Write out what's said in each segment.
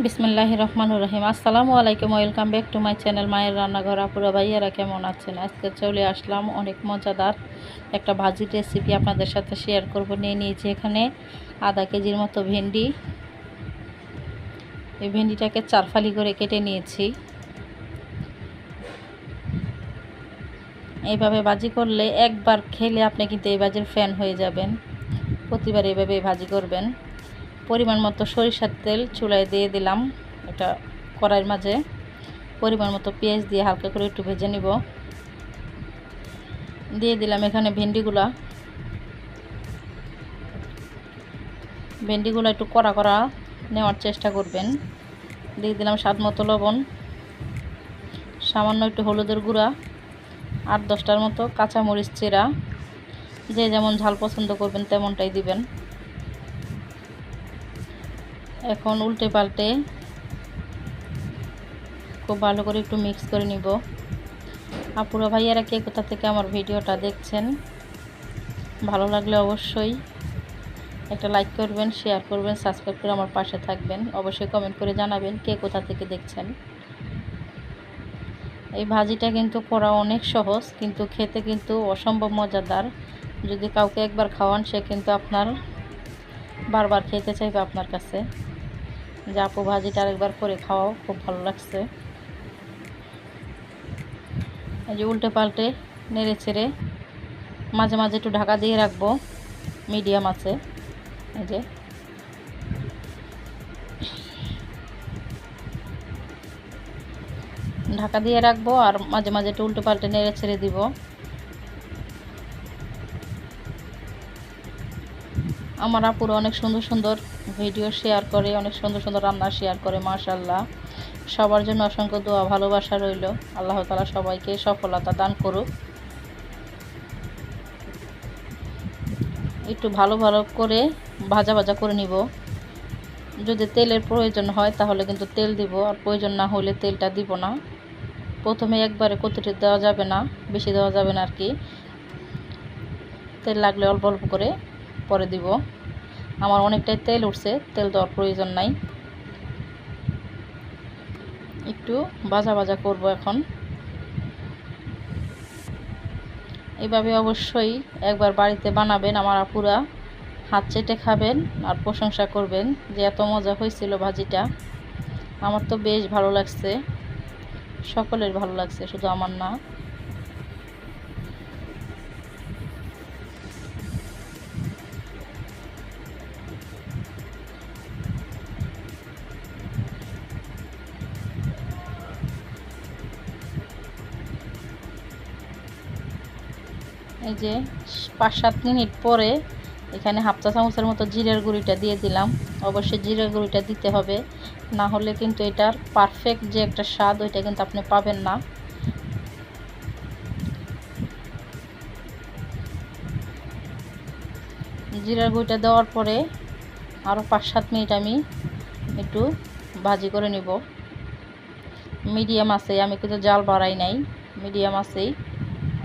বিসমিল্লাহ রহমান রহিম। আসসালামু আলাইকুম, welcome back to my channel মায়ের রান্নাঘর। আপুরা, ভাইয়ারা কেমন আছেন? আজকে চলে আসলাম অনেক মজাদার একটা ভাজির রেসিপি আপনাদের সাথে শেয়ার করব। নিয়ে নিয়েছি এখানে আধা কেজির মতো ভেন্ডি। এই ভেন্ডিটাকে চারফালি করে কেটে নিয়েছি। এইভাবে ভাজি করলে একবার খেলে আপনি কিন্তু এই ভাজির ফ্যান হয়ে যাবেন। প্রতিবার এইভাবে ভাজি করবেন। পরিমাণ মতো সরিষার তেল চুলায় দিয়ে দিলাম এটা কড়াইয়ের মাঝে। পরিমাণ মতো পেঁয়াজ দিয়ে হালকা করে একটু ভেজে নিব। দিয়ে দিলাম এখানে ভেন্ডিগুলা। ভেন্ডিগুলো একটু কড়া করা নেওয়ার চেষ্টা করবেন। দিয়ে দিলাম স্বাদ মতো লবণ। সামান্য একটু হলুদের গুঁড়া। আট দশটার মতো কাঁচামরিচ চেরা। যে যেমন ঝাল পছন্দ করবেন তেমনটাই দিবেন। এখন উল্টে পাল্টে খুব ভালো করে একটু মিক্স করে নিব। আপুরা ভাইয়ারা কে কোথা থেকে আমার ভিডিওটা দেখছেন, ভালো লাগলে অবশ্যই একটা লাইক করবেন শেয়ার করবেন সাবস্ক্রাইব করে আমার পাশে থাকবেন। অবশ্যই কমেন্ট করে জানাবেন কে কোথা থেকে দেখছেন। এই ভাজিটা কিন্তু করা অনেক সহজ, কিন্তু খেতে কিন্তু অসম্ভব মজাদার। যদি কাউকে একবার খাওয়ান, সে কিন্তু আপনার বারবার খেতে চাইবে আপনার কাছে। যে আপু ভাজিটা আরেকবার করে খাওয়াও, খুব ভালো লাগছে। এই যে উল্টে পাল্টে নেড়ে ছেড়ে মাঝে মাঝে একটু ঢাকা দিয়ে রাখব, মিডিয়াম আছে। এই যে। ঢাকা দিয়ে রাখব আর মাঝে মাঝে একটু উল্টে পাল্টে নেড়ে ছেড়ে দিব। আমার আপুরা অনেক সুন্দর সুন্দর ভিডিও শেয়ার করে, অনেক সুন্দর সুন্দর রান্না শেয়ার করে মাশাল্লাহ সবার জন্য অসংখ্য দোয়া, ভালোবাসা রইল। আল্লাহ তালা সবাইকে সফলতা দান করুক। একটু ভালো ভালো করে ভাজা ভাজা করে নিব। যদি তেলের প্রয়োজন হয় তাহলে কিন্তু তেল দিব, আর প্রয়োজন না হলে তেলটা দিব না। প্রথমে একবারে কতটি দেওয়া যাবে না, বেশি দেওয়া যাবে না আর কি। তেল লাগলে অল্প অল্প করে পরে দিব। আমার অনেকটাই তেল উঠছে, তেল দেওয়ার প্রয়োজন নাই। একটু ভাজা ভাজা করব এখন। এভাবে অবশ্যই একবার বাড়িতে বানাবেন আমার আপুরা। হাত চেটে খাবেন আর প্রশংসা করবেন যে এত মজা হয়েছিল ভাজিটা। আমার তো বেশ ভালো লাগছে। সকলের ভালো লাগছে, শুধু আমার না। এই যে পাঁচ সাত মিনিট পরে এখানে হাফ চা চামচের মতো জিরের গুঁড়িটা দিয়ে দিলাম। অবশ্যই জিরের গুঁড়িটা দিতে হবে। না হলে কিন্তু এটার পারফেক্ট যে একটা স্বাদ, ওইটা কিন্তু আপনি পাবেন না। জিরার গুঁড়িটা দেওয়ার পরে আরও পাঁচ সাত মিনিট আমি একটু ভাজি করে নিব। মিডিয়াম আছে আমি কিন্তু জাল বাড়াই নাই। মিডিয়াম আছেই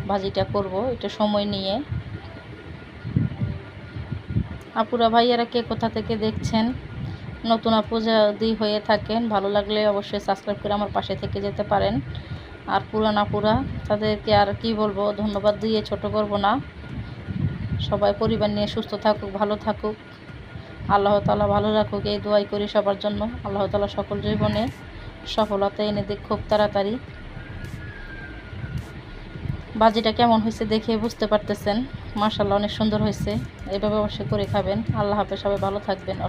ভাজিটা করব এটা সময় নিয়ে। আপুরা ভাইয়ারা কে কোথা থেকে দেখছেন? নতুন আপু যদি হয়ে থাকেন, ভালো লাগলে অবশ্যই সাবস্ক্রাইব করে আমার পাশে থেকে যেতে পারেন। আর পুরান আপুরা, তাদেরকে আর কি বলব, ধন্যবাদ দিয়ে ছোট করব না। সবাই পরিবার নিয়ে সুস্থ থাকুক, ভালো থাকুক। আল্লাহ তালা ভালো রাখুক, এই দোয়াই করি সবার জন্য। আল্লাহ তালা সকল জীবনে সফলতা এনে দিক খুব তাড়াতাড়ি। বাজিটা কেমন হয়েছে দেখে বুঝতে পারতেছেন। মার্শাল্লাহ অনেক সুন্দর হয়েছে। এভাবে অবশ্যই করে খাবেন। আল্লাহ হাফেজ, সবাই ভালো থাকবেন।